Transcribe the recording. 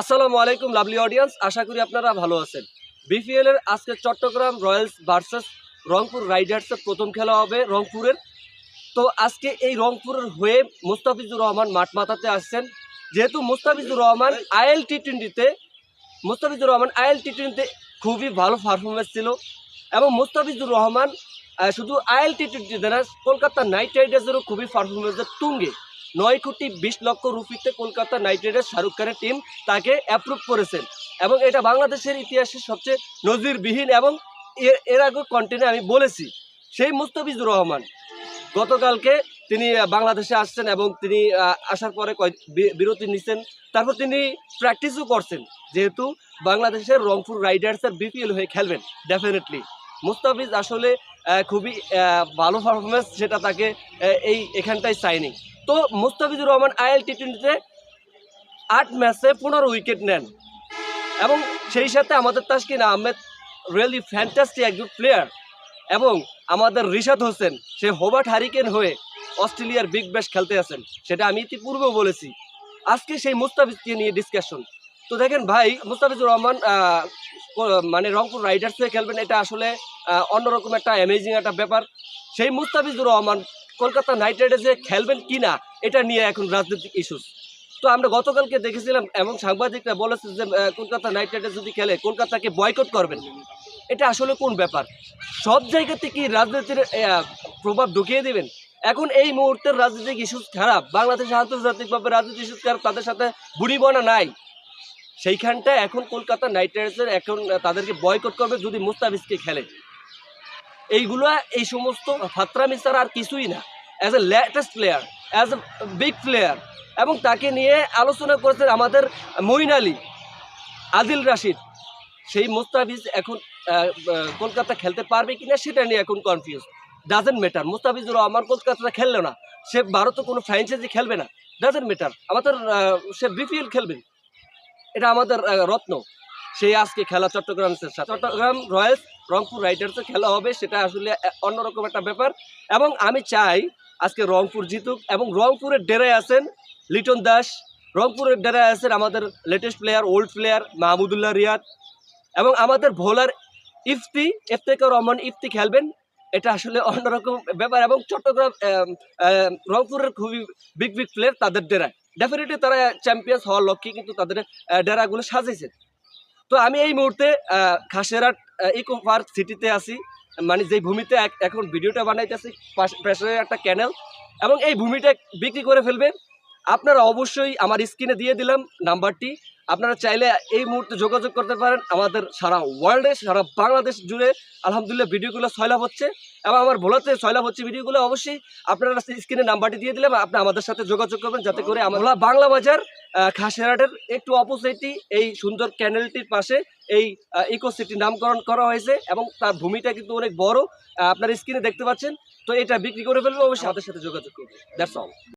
আসসালামু আলাইকুম lovely audience আশা করি আপনারা ভালো আছেন। বিপিএল এর আজকে চট্টগ্রাম রয়্যালস ভার্সেস রংপুর রাইডার্সের প্রথম খেলা হবে রংপুরের। তো আজকে এই রংপুরের হয়ে মুস্তাফিজুর রহমান মাঠ মাথাতে আসছেন। যেহেতু মুস্তাফিজুর রহমান আইএল টি টোয়েন্টিতে মুস্তাফিজুর রহমান আইএল টি টোয়েন্টিতে খুবই ভালো পারফরমেন্স ছিল এবং মুস্তাফিজুর রহমান শুধু আইএল টি টোয়েন্টিতে না, কলকাতা নাইট রাইডার্সেরও খুবই পারফরমেন্সের তুঙ্গে। নয় কোটি বিশ লক্ষ রুপিতে কলকাতা নাইট রাইডার্স শাহরুখ খানের টিম তাকে অ্যাপ্রুভ করেছেন। এবং এটা বাংলাদেশের ইতিহাসে সবচেয়ে নজিরবিহীন এবং এর আগে কন্টেন্টে আমি বলেছি, সেই মুস্তাফিজুর রহমান। গতকালকে তিনি বাংলাদেশে আসছেন এবং তিনি আসার পরে বিরতি নিচ্ছেন। তারপর তিনি প্র্যাকটিসও করছেন, যেহেতু বাংলাদেশের রংপুর রাইডার্সের বিপিএল হয়ে খেলবেন ডেফিনেটলি মুস্তাফিজ আসলে খুবই ভালো পারফরমেন্স সেটা তাকে এই এখানটায় সাইনিং তো মুস্তাফিজুর রহমান আইএল টি টোয়েন্টিতে আট ম্যাচে পনেরো উইকেট নেন। এবং সেই সাথে আমাদের তাসকিন আহমেদ রিয়েলি ফ্যান্টাস্টি একজন প্লেয়ার এবং আমাদের রিশাদ হোসেন, সে হোবার্ট হারিকেন হয়ে অস্ট্রেলিয়ার বিগ ব্যাশ খেলতে আছেন সেটা আমি ইতিপূর্বেও বলেছি। আজকে সেই মুস্তাফিজকে নিয়ে ডিসকাশন তো দেখেন ভাই, মুস্তাফিজুর রহমান মানে রংপুর রাইডার্স হয়ে খেলবেন, এটা আসলে অন্যরকম একটা অ্যামেজিং একটা ব্যাপার। সেই মুস্তাফিজুর রহমান কলকাতা নাইট রাইডার্সে খেলবেন কি না এটা নিয়ে এখন রাজনৈতিক ইস্যুস তো আমরা গতকালকে দেখেছিলাম এবং সাংবাদিকরা বলেছে যে কলকাতা নাইট রাইডার্স যদি খেলে, কলকাতাকে বয়কট করবেন। এটা আসলে কোন ব্যাপার? সব জায়গাতে কি রাজনীতির প্রভাব ঢুকিয়ে দেবেন? এখন এই মুহূর্তের রাজনৈতিক ইস্যুস খারাপ। বাংলাদেশে আন্তর্জাতিকভাবে রাজনৈতিক ইস্যুস খারাপ, তাদের সাথে বুড়িবনা নাই। সেইখানটা এখন কলকাতা নাইট রাইডার্সের এখন তাদেরকে বয়কট করবে যদি মুস্তাফিজকে খেলে। এইগুলো, এই সমস্ত ফাত্রামি ছাড়া আর কিছুই না। As a latest player as a big player এবং তাকে নিয়ে আলোচনা করেছেন আমাদের মঈন আলী, আদিল রাশিদ। সেই মুস্তাফিজ এখন কলকাতা খেলতে পারবে কিনা সেটা নিয়ে এখন confuse doesn't matter Mustafizur Rahman কলকাতাটা খেললো না। সে ভারতে কোনো ফ্র্যাঞ্চাইজি খেলবে না। ডাজেন্ট ম্যাটার আমাদের সে বিপিএল খেলবে। এটা আমাদের রত্ন। সেই আজকে খেলা চট্টগ্রাম চট্টগ্রাম রয়্যালস রংপুর রাইডার্সের খেলা হবে, সেটা আসলে অন্যরকম একটা ব্যাপার। এবং আমি চাই আজকে রংপুর জিতুক এবং রংপুরের ডেরায় আছেন লিটন দাস। রংপুরের ডেরায় আছেন আমাদের latest player old player Mahmudullah Riyad এবং আমাদের ভোলার ইফতি, ইফতেকার রহমান ইফতি খেলবেন। এটা আসলে অন্যরকম ব্যাপার এবং চট্টগ্রাম রংপুরের খুবই বিগ বিগ প্লেয়ার তাদের ডেরায়। ডেফিনেটলি তারা চ্যাম্পিয়ন্স হওয়ার লক্ষ্যে কিন্তু তাদের ডেরাগুলো সাজিয়েছে তো আমি এই মুহূর্তে খাসেরাট ইকো পার্ক সিটিতে আছি। মানে যেই ভূমিতে এখন ভিডিওটা বানাইতেছি, পাশে একটা ক্যানেল এবং এই ভূমিটা বিক্রি করে ফেলবে আপনারা অবশ্যই আমার স্ক্রিনে দিয়ে দিলাম নাম্বারটি। আপনারা চাইলে এই মুহূর্তে যোগাযোগ করতে পারেন আমাদের সারা ওয়ার্ল্ডে সারা বাংলাদেশ জুড়ে। আলহামদুলিল্লাহ, ভিডিওগুলো সয়লাভ হচ্ছে। এবং আমার ভোলাতে সয়লাভ হচ্ছে ভিডিওগুলো অবশ্যই। আপনারা স্ক্রিনে নাম্বারটি দিয়ে দিলাম, আপনি আমাদের সাথে যোগাযোগ করবেন, যাতে করে আমরা বাংলা বাজার খাসেরহাটের একটু অপোজিটই এই সুন্দর ক্যানেলটির পাশে এই ইকো সিটি নামকরণ করা হয়েছে এবং তার ভূমিটা কিন্তু অনেক বড়। আপনার স্ক্রিনে দেখতে পাচ্ছেন। তো এটা বিক্রি করে ফেলব, অবশ্যই সাথে সাথে যোগাযোগ করব। That's all